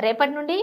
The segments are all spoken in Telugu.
రేపటి నుండి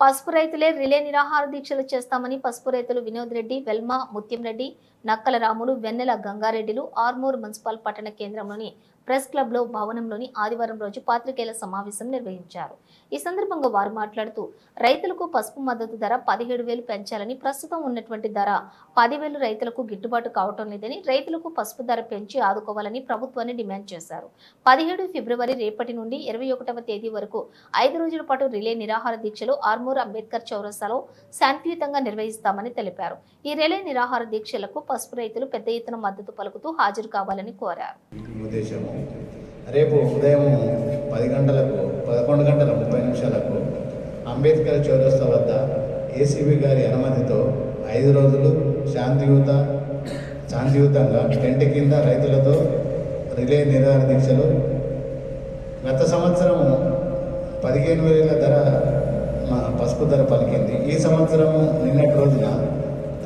పసుపు రైతులే రిలే నిరాహార దీక్షలు చేస్తామని పసుపు రైతులు వినోద్ రెడ్డి వెల్మ ముత్యం రెడ్డి నక్కల రాములు వెన్నెల గంగారెడ్డిలు ఆర్మూర్ మున్సిపల్ పట్టణ కేంద్రంలోని ప్రెస్ క్లబ్లో భవనంలోని ఆదివారం రోజు పాత్రికేయుల సమావేశం నిర్వహించారు. ఈ సందర్భంగా వారు మాట్లాడుతూ రైతులకు పసుపు మద్దతు ధర పదిహేడు వేలు పెంచాలని ప్రస్తుతం ఉన్నటువంటి ధర పదివేలు రైతులకు గిట్టుబాటు కావటం లేదని రైతులకు పసుపు ధర పెంచి ఆదుకోవాలని ప్రభుత్వాన్ని డిమాండ్ చేశారు. పదిహేడు ఫిబ్రవరి రేపటి నుండి ఇరవై ఒకటవ తేదీ వరకు ఐదు రోజుల పాటు రిలే నిరాహార దీక్షలు ఆర్మూర్ అంబేద్కర్ చౌరస్తాలో శాంతియుతంగా నిర్వహిస్తామని తెలిపారు. ఈ రిలే నిరాహార దీక్షలకు పసుపు రైతులు పెద్ద ఎత్తున మద్దతు పలుకుతూ హాజరు కావాలని కోరారు. రేపు ఉదయం పది గంటలకు పదకొండు గంటల ముప్పై నిమిషాలకు అంబేద్కర్ చౌరస్తా వద్ద ఏసీబీ గారి అనుమతితో ఐదు రోజులు శాంతియుత శాంతియుతంగా టెంట్ కింద రైతులతో రిలే నిరాహార దీక్షలు. గత సంవత్సరం పదిహేను వేల ధర మా పసుపు ధర పలికింది. ఈ సంవత్సరం నిన్నటి రోజున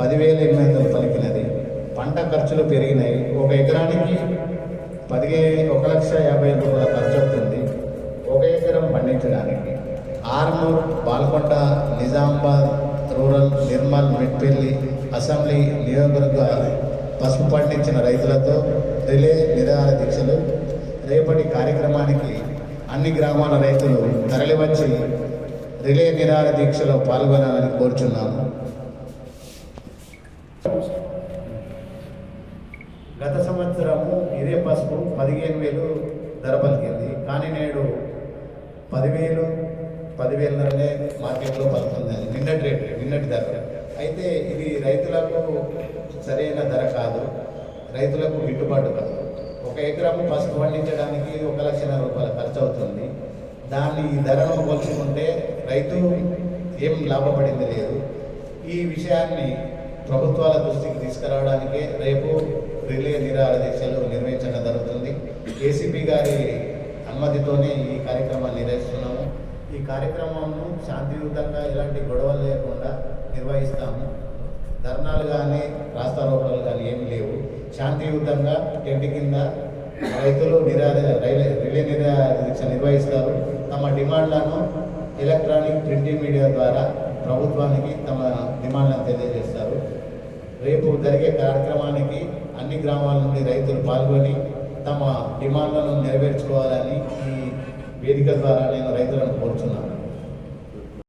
పదివేల ఎనిమిది వందలు పలికినది. పంట ఖర్చులు పెరిగినాయి. ఒక ఎకరానికి పదిహేను ఒక లక్ష యాభై ఐదు రూపాయల ఖర్చు అవుతుంది ఒక ఎకరం పండించడానికి. ఆర్మూర్ పాల్కొండ నిజామాబాద్ రూరల్ నిర్మల్ మెట్పల్లి అసెంబ్లీ నియోజకవర్గ పసుపు పండించిన రైతులతో రిలే నిరాహార దీక్షలు. రేపటి కార్యక్రమానికి అన్ని గ్రామాల రైతులు తరలివచ్చి రిలే నిరాహార దీక్షలో పాల్గొనాలని కోరుచున్నాము. గత సంవత్సరము ఇదే పసుపు పదిహేను వేలు ధర పలికింది. కానీ నేడు పదివేలు పదివేలనే మార్కెట్లో పలుకుతుంది నిన్నటి రేట్ నిన్నటి ధర. అయితే ఇది రైతులకు సరైన ధర కాదు. రైతులకు గిట్టుబాటు కాదు. ఒక ఎకరం పసుపు పండించడానికి ఒక లక్షల రూపాయల ఖర్చు అవుతుంది దాన్ని ఈ ధరను పోల్చుకుంటే రైతు ఏం లాభపడింది లేదు. ఈ విషయాన్ని ప్రభుత్వాల దృష్టికి తీసుకురావడానికే రేపు రిలే నిరాహార దీక్షలు నిర్వహించడం జరుగుతుంది. ఏసీపీ గారి అనుమతితోనే ఈ కార్యక్రమాన్ని నిర్వహిస్తున్నాము. ఈ కార్యక్రమంను శాంతియుతంగా ఎలాంటి గొడవలు లేకుండా నిర్వహిస్తాము. ధర్నాలు కానీ రాస్తారోపణలు కానీ ఏమీ లేవు. శాంతియుతంగా టెంట్ కింద రైతులు నిరా రిలే నిరా దీక్ష నిర్వహిస్తారు. తమ డిమాండ్లను ఎలక్ట్రానిక్ ప్రింటింగ్ మీడియా ద్వారా ప్రభుత్వానికి తమ డిమాండ్లను తెలియజేస్తారు. రేపు జరిగే కార్యక్రమానికి అన్ని గ్రామాల నుండి రైతులు పాల్గొని తమ డిమాండ్లను నెరవేర్చుకోవాలని ఈ వేదిక ద్వారా నేను రైతులను కోరుతున్నాను